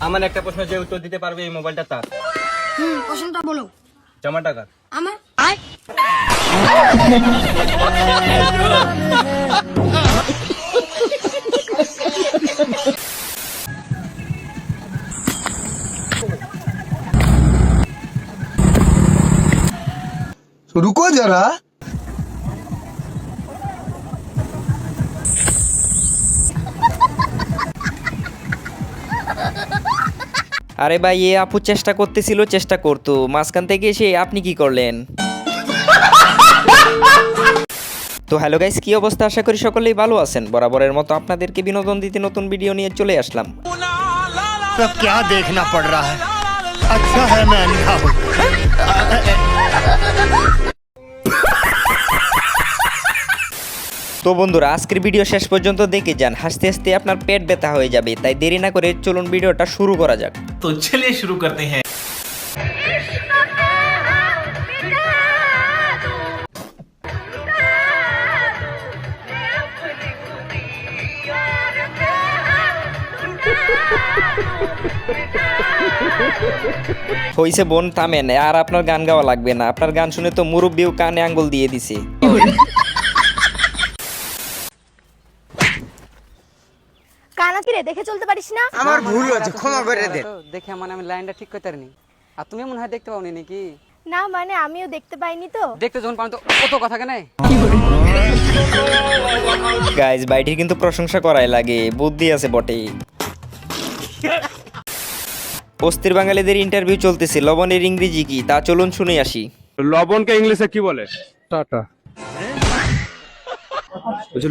আমার একটা প্রশ্ন যে উত্তর দিতে পারবে এই মোবাইলটা তার হুম প্রশ্নটা বলো জমা টাকার আমার रुको जरा আরে ভাই এ আপু চেষ্টা করতেছিল চেষ্টা করতো মাঝখান থেকে এসে আপনি কি করলেন তো হ্যালো গাইস কি অবস্থা আশা করি সকলেই ভালো আছেন বরাবরের মতো আপনাদেরকে বিনোদন দিতে নতুন ভিডিও নিয়ে চলে আসলাম सब क्या देखना पड़ रहा है अच्छा है मैं अंधा हूँ তো বন্ধুরা আজকের ভিডিও শেষ পর্যন্ত দেখে যান। হাসতে হাসতে আপনার পেট ব্যথা হয়ে যাবে তাই দেরি না করে চলুন ভিডিওটা শুরু করা যাক। তো চলে শুরু করতে হ্যাঁ। হইছে বোন থামেন আর আপনার গান গাওয়া লাগবে না। আপনার গান শুনে তো মুরব্বিও কানে আঙ্গুল দিয়ে দিছে। দেখে চলতে পারিস না? আমার ভুল হয়েছে ক্ষমা করে দে। দেখে মানে আমি লাইনটা ঠিক করতে পারিনি। আর তুমি মনে হয় দেখতে পাওনি নাকি? না মানে আমিও দেখতে পাইনি তো। দেখতে যখন পারো তো কত কথা কেন? গাইজ বাইটির কিন্তু প্রশংসা করাই লাগে। বুদ্ধি আছে বটে অস্থির বাঙালিদের ইন্টারভিউ চলতেছে। লবণের ইংরেজি কি? তা চলুন শুনে আসি। লবণকে ইংলিশে কি বলে? টাটা।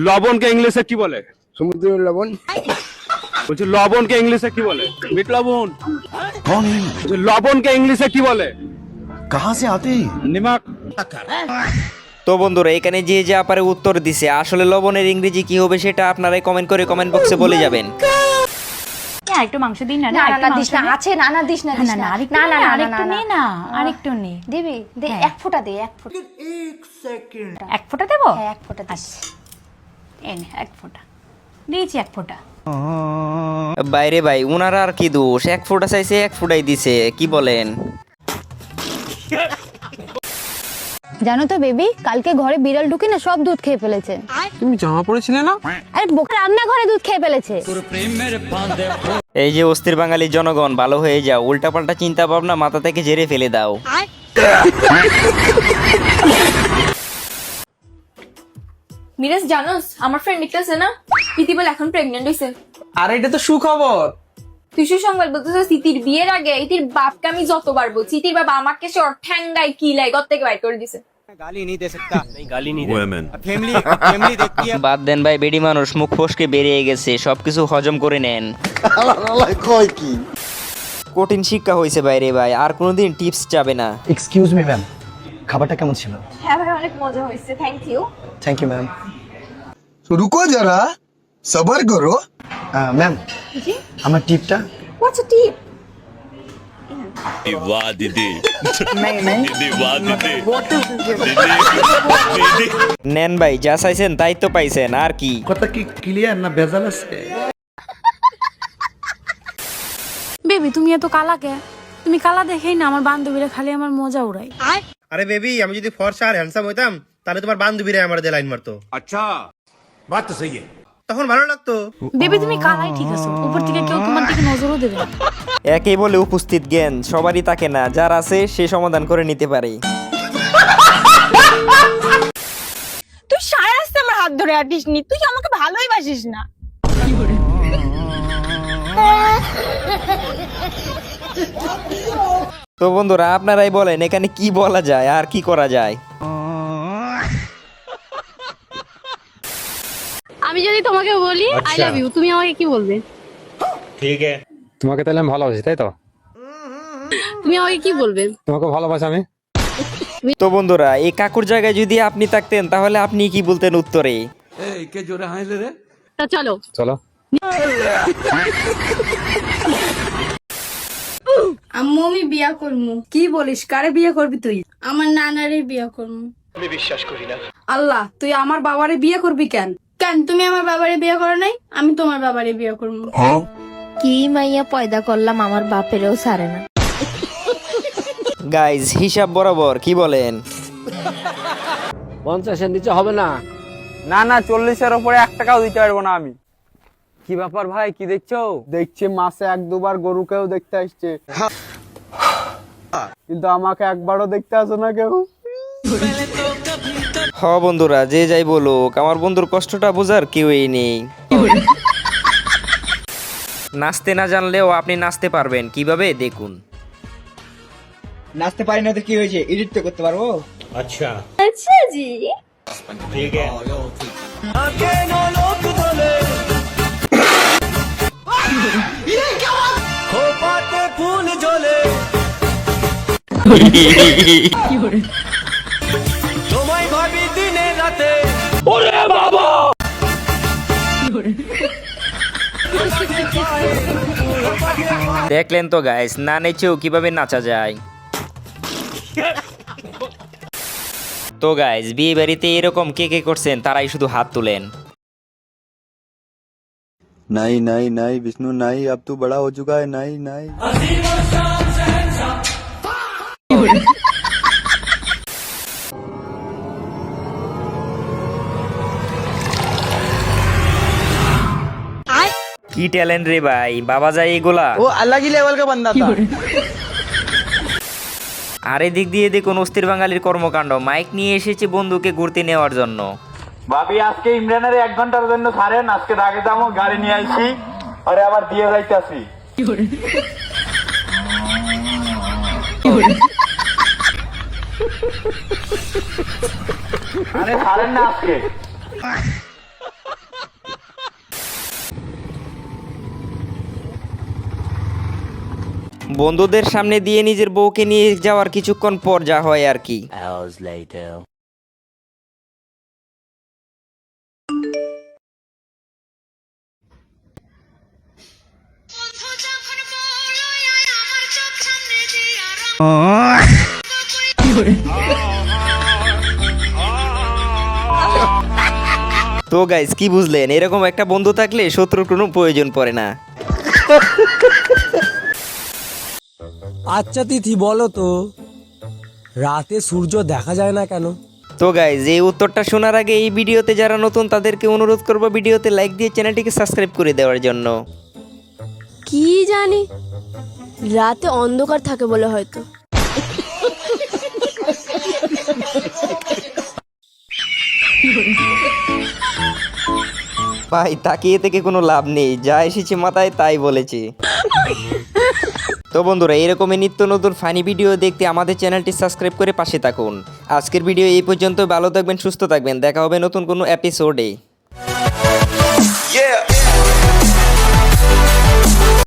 লবণকে ইংলিশে কি বলে? সমুদ্রের লবণ। বলছি লবণকে ইংলিশে কি বলে? মিট লবণ। লবণকে ইংলিশে কি বলে? আতে? নিমাক। তো বন্ধুরা এখানে যে যা পারে উত্তর দিছে আসলে লবণের ইংরেজি কি হবে সেটা আপনারাই কমেন্ট করে কমেন্ট বক্সে বলে যাবেন। একটু মাংস না দিস না না না আরেকটু এক এক ফোঁটা। দিয়েছি এক ফোঁটা। বাইরে ভাই উনার আর কি দোষ? এক ফুটা চাইছে এক ফুটাই দিছে কি বলেন? জানো তো বেবি কালকে ঘরে বিড়াল ঢুকে না সব দুধ খেয়ে ফেলেছে। তুমি জামা পড়েছিলে না? আরে বোকা রান্নাঘরে দুধ খেয়ে ফেলেছে। এই যে অস্থির বাঙালি জনগণ ভালো হয়ে যাও। উল্টাপাল্টা চিন্তা ভাবনা মাথা থেকে জেরে ফেলে দাও। মিরাজ জানোস আমার ফ্রেন্ড লিখতেছে না? প্রীতি বলে এখন প্রেগনেন্ট হয়েছে আর এটা তো সুখবর তুই সুসংবাদ বলতেছিস সিতির বিয়ের আগে ইতির বাপকে আমি যতবার বলছি ইতির বাবা আমাকে সে ওর ঠ্যাঙ্গায় কি লাই গত থেকে বাইর করে দিছে गाली नहीं दे सकता नहीं गाली नहीं दे Women. फैमिली फैमिली देखती है বাদ দেন ভাই বেডি মানুষ মুখ ফসকে বেরিয়ে গেছে সবকিছু হজম করে নেন কঠিন শিক্ষা হয়েছে বাইরে ভাই আর কোনোদিন টিপস যাবে না এক্সকিউজ মি ম্যাম খাবারটা কেমন ছিল হ্যাঁ ভাই অনেক মজা হয়েছে thank you thank you ma'am रुको जरा सबर करो ম্যাম আমার টিপটা হোয়াটস আ টিপ वाह दीदी নাই নাই दीदी वाह दीदी নেন ভাই যা চাইছেন তাই তো পাইছেন আর কি কথা কি ক্লিয়ার না ভেজাল আছে বেবি তুমি এত কালা কে তুমি কালা দেখেই না আমার বান্ধবীরা খালি আমার মজা উড়াই আরে বেবি আমি যদি ফর্সা আর হ্যান্ডসাম হইতাম তাহলে তোমার বান্ধবীরা আমার দিয়ে লাইন মারতো আচ্ছা বাত তো সহি তখন ভালো লাগতো। বেবি তুমি কালাই ঠিক আছে। উপর থেকে কেউ তোমার দিকে নজরও দেবে না। একেই বলে উপস্থিত জ্ঞান সবারই থাকে না। যার আছে সে সমাধান করে নিতে পারে। তুই সারা রাস্তা আমার হাত ধরে আটিস নি। তুই আমাকে ভালোই বাসিস না। তো বন্ধুরা আপনারাই বলেন এখানে কি বলা যায় আর কি করা যায়? আমি যদি তোমাকে বলি আই লাভ ইউ তুমি আমাকে কি বলবে? ঠিক है তোমাকে তাহলে আমি ভালোবাসি তাই তো? তুমি আমাকে কি বলবে? তোমাকে ভালোবাসি আমি? তো বন্ধুরা এই কাকুর জায়গায় যদি আপনি থাকতেন তাহলে আপনি কি বলতেন উত্তরে? তা চলো। চলো। আম্মু আমি বিয়া করমু। কি বলিস? কারে বিয়ে করবি তুই? আমার নানারে বিয়া করমু। আল্লাহ তুই আমার বাবারে বিয়ে করবি কেন? কেন তুমি আমার বাবারে বিয়ে করো নাই? আমি তোমার বাবারে বিয়ে করব। কি মাইয়া পয়দা করলাম আমার বাপেরও সারে না। গাইজ হিসাব বরাবর কি বলেন? পঞ্চাশের নিচে হবে না। না না চল্লিশের ওপরে এক টাকাও দিতে পারব না আমি। কি ব্যাপার ভাই কি দেখছ? দেখছি মাসে এক দুবার গরুকেও দেখতে আসছে। কিন্তু আমাকে একবারও দেখতে আসো না কেউ। হ বন্ধুরা যে যাই বলুক আমার বন্ধুর কষ্টটা বোঝার কেউই নেই। নাচতে না জানলেও আপনি নাচতে পারবেন কীভাবে? দেখুন। নাচতে পারি না তো কি হয়েছে? এডিট তো করতে পারব? আচ্ছা। আচ্ছা জি। দেখলেন তো গাইস না নেচেও কীভাবে নাচা যায়? তো গাইস বিয়ে বাড়িতে এরকম কে কে করছেন, তারাই শুধু হাত তুলেন। নাই নাই নাই, বিষ্ণু, নাই আব তো বড়া, হো, চুকা, নাই নাই। কি ট্যালেন্ট রে ভাই? বাবা যায় এগুলা। ও আল্লাহ কি লেভেল কা বান্দা था আর এদিক দিয়ে দেখুন অস্থির বাঙালির কর্মকাণ্ড। মাইক নিয়ে এসেছে বন্ধুকে ঘুরতে নেওয়ার জন্য। ভাবি আজকে ইমরানের এক ঘণ্টার জন্য ছাড়েন। আজকে রাগে দামো গাড়ি নিয়ে আইছি। আরে আবার দিয়ে যাইতাছি। আরে ছাড়েন না আজকে। বন্ধুদের সামনে দিয়ে নিজের বউকে নিয়ে যাওয়ার কিছুক্ষণ পর যা হয় আর কি। তো গাইস কি বুঝলেন? এরকম একটা বন্ধু থাকলে শত্রুর কোনো প্রয়োজন পড়ে না। আচ্ছা তিথি বলো তো। রাতে সূর্য দেখা যায় না কেন? তো গাইজ এই উত্তরটা শোনার আগে এই ভিডিওতে যারা নতুন তাদেরকে অনুরোধ করব ভিডিওতে লাইক দিয়ে চ্যানেলটিকে সাবস্ক্রাইব করে দেওয়ার জন্য। কি জানি? রাতে অন্ধকার থাকে বলে হয়তো। ভাই তাকিয়ে থেকে কোনো লাভ নেই। যা এসেছে মাথায় তাই বলেছে। তো বন্ধুরা, এরকমই নিত্য নতুন ফানি ভিডিও দেখতে আমাদের চ্যানেলটি সাবস্ক্রাইব করে পাশে থাকুন আজকের ভিডিও এই পর্যন্ত ভালো থাকবেন, সুস্থ থাকবেন, দেখা হবে নতুন কোনো এপিসোডে.